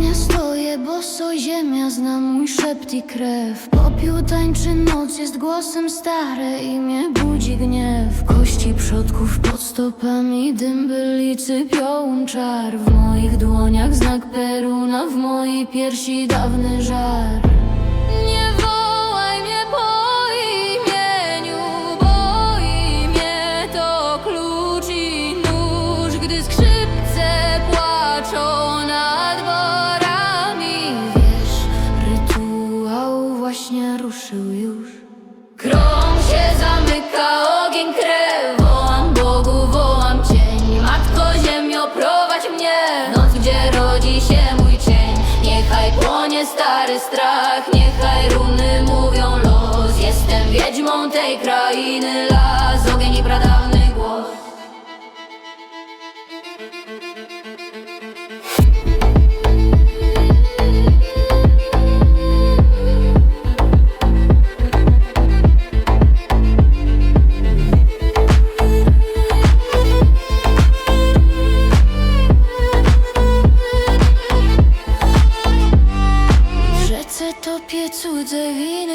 ognia stoję, boso ziemia zna mój szept i krew. Popiół tańczy noc, jest głosem stare i mnie budzi gniew. Kości przodków pod stopami, dym bylicy piołun czar. W moich dłoniach znak peruna, w mojej piersi dawny żar stary strach. Niechaj runy mówią los. Jestem wiedźmą tej krainy Las,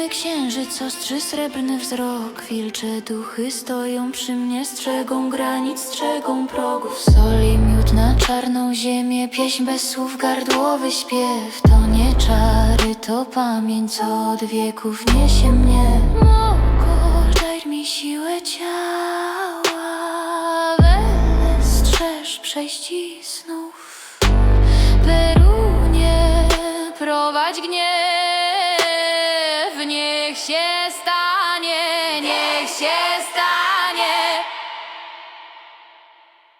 księżyc ostrzy srebrny wzrok. Wilcze duchy stoją przy mnie, strzegą granic, strzegą progów. Soli miód na czarną ziemię, pieśń bez słów, gardłowy śpiew. To nie czary, to pamięć, co od wieków niesie mnie. Moko, daj mi siłę ciała Weź strzeż przejść i snów Perunie prowadź gniew Niech się stanie, niech się stanie.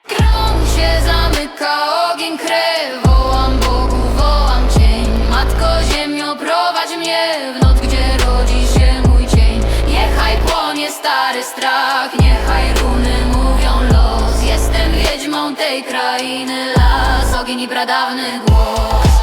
Krąg się zamyka, ogień krew. Wołam Bogu, wołam cień. Matko ziemio, prowadź mnie W noc, gdzie rodzi się mój cień. Niechaj płonie stary strach Niechaj runy mówią los. Jestem wiedźmą tej krainy. Las, ogień i pradawny głos